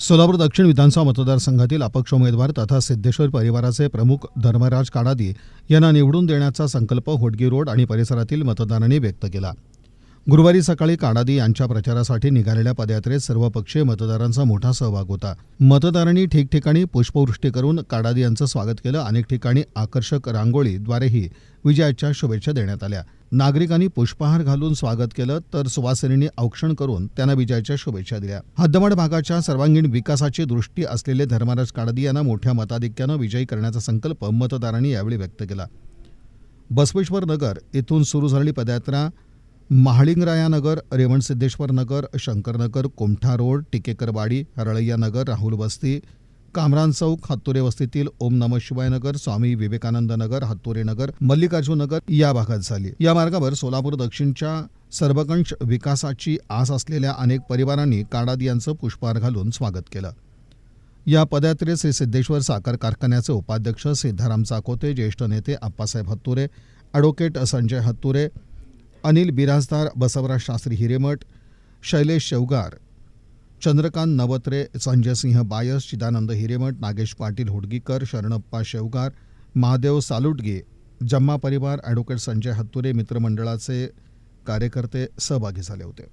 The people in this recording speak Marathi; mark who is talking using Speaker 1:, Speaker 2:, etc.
Speaker 1: सोलापूर दक्षिण विधानसभा मतदारसंघातील अपक्ष उमेदवार तथा सिद्धेश्वर परिवाराचे प्रमुख धर्मराज काडादी यांना निवडून देण्याचा संकल्प होडगी रोड आणि परिसरातील मतदारांनी व्यक्त केला. गुरुवारी सकाळी काडादी यांच्या प्रचारासाठी निघालेल्या पदयात्रेत सर्वपक्षीय मतदारांचा मोठा सहभाग होता. मतदारांनी ठिकठिकाणी पुष्पवृष्टी करून काडादी यांचं स्वागत केलं. अनेक ठिकाणी आकर्षक रांगोळीद्वारेही विजयाच्या शुभेच्छा देण्यात आल्या. नागरिकांनी पुष्पहार घालून स्वागत केलं तर सुवासिनींनी औक्षण करून त्यांना विजयाच्या शुभेच्छा दिल्या. हद्दमाड भागाच्या सर्वांगीण विकासाची दृष्टी असलेले धर्मराज काडदी यांना मोठ्या मताधिक्यानं विजयी करण्याचा संकल्प मतदारांनी यावेळी व्यक्त केला. बसवेश्वर नगर येथून सुरू झालेली पदयात्रा महाळिंगराया नगर रेवणसिद्धेश्वर नगर शंकरनगर कोमठा रोड टिकेकरवाडी रळय्या नगर राहुल बस्ती कामरान चौक हत्तुरे वस्तीतील ओम नम शिवाय नगर स्वामी विवेकानंद नगर हत्तुरे नगर मल्लिकार्जुन नगर या भागात झाली. या मार्गावर सोलापूर दक्षिणच्या सर्वकंश विकासाची आस असलेल्या अनेक परिवारांनी काडाद यांचं पुष्पहार घालून स्वागत केलं. या पदयात्रेत श्री सिद्धेश्वर साखर कारखान्याचे उपाध्यक्ष सिद्धाराम चाकोते ज्येष्ठ नेते आप्पासाहेब हत्तुरे ॲडव्होकेट संजय हत्तुरे अनिल बिराजदार बसवराज शास्त्री हिरेमठ शैलेश शेवगार चंद्रकांत नवत्रे संजय सिंह बायस चिदानंद हिरेमठ नागेश पाटील हुडगीकर शरणप्पा शेवगार महादेव सालुटगे जम्मा परिवार ॲडव्होकेट संजय हत्तुरे मित्रमंडळाचे कार्यकर्ते सहभागी झाले होते.